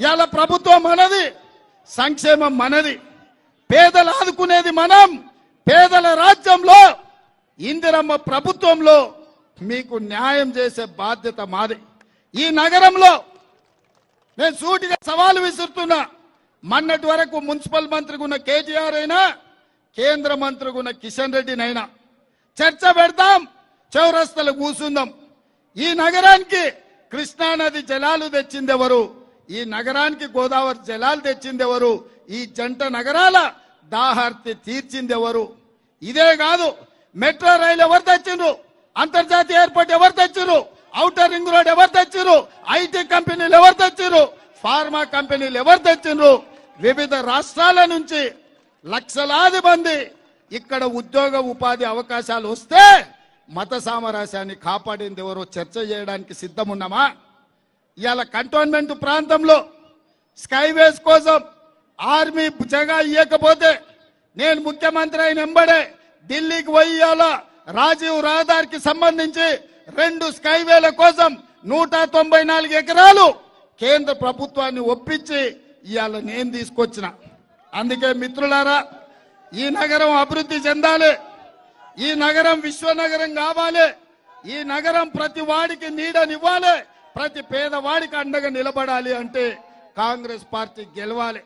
ఇవాళ ప్రభుత్వం మనది సంక్షేమం మనది. పేదలు ఆదుకునేది మనం పేదల రాజ్యంలో ఇందిరమ్మ ప్రభుత్వంలో మీకు న్యాయం చేసే బాధ్యత మాది. ఈ నగరంలో నేను సూటిగా సవాలు విసురుతున్నా. మొన్నటి వరకు మున్సిపల్ మంత్రిగున్న కేటీఆర్ అయినా కేంద్ర మంత్రిగున్న కిషన్ రెడ్డినైనా. చర్చ పెడతాం చౌరస్తలు కూసుందాం. ఈ నగరానికి కృష్ణానది జలాలు తెచ్చింది ఎవరు ఈ నగరానికి గోదావరి జలాలు తెచ్చింది ఎవరు ఈ జంట నగరాల దాహార్తి తీర్చింది ఎవరు ఇదే కాదు మెట్రో రైలు ఎవరు తెచ్చిండ్రు? అంతర్జాతీయ ఎయిర్పోర్ట్ ఎవరు తెచ్చిరు అవుటర్ రింగ్ రోడ్ ఎవరు తెచ్చారు ఐటీ కంపెనీలు ఎవరు తెచ్చిర్రు ఫార్మా కంపెనీలు ఎవరు తెచ్చిండ్రు? వివిధ రాష్ట్రాల నుంచి లక్షలాది మంది ఇక్కడ ఉద్యోగ ఉపాధి అవకాశాలు వస్తే మత సామరస్యాన్ని కాపాడింది ఎవరో చర్చ చేయడానికి సిద్ధమున్నామా? ఇవాళ కంటోన్మెంట్ ప్రాంతంలో స్కైవేస్ కోసం ఆర్మీ జగా ఇవ్వకపోతే నేను ముఖ్యమంత్రి అయిన ఎంబడే ఢిల్లీకి పోయి ఇవాళ రాజీవ్ రహదారికి సంబంధించి రెండు స్కైవేల కోసం నూట తొంభై నాలుగు ఎకరాలు కేంద్ర ప్రభుత్వాన్ని ఒప్పించి ఇవాళ నేను తీసుకొచ్చిన. అందుకే మిత్రులారా ఈ నగరం అభివృద్ధి చెందాలి ఈ నగరం విశ్వనగరం కావాలి ఈ నగరం ప్రతి వాడికి నీడనివ్వాలి ప్రతి పేదవాడికి అండగా నిలబడాలి అంటే కాంగ్రెస్ పార్టీ గెలవాలి.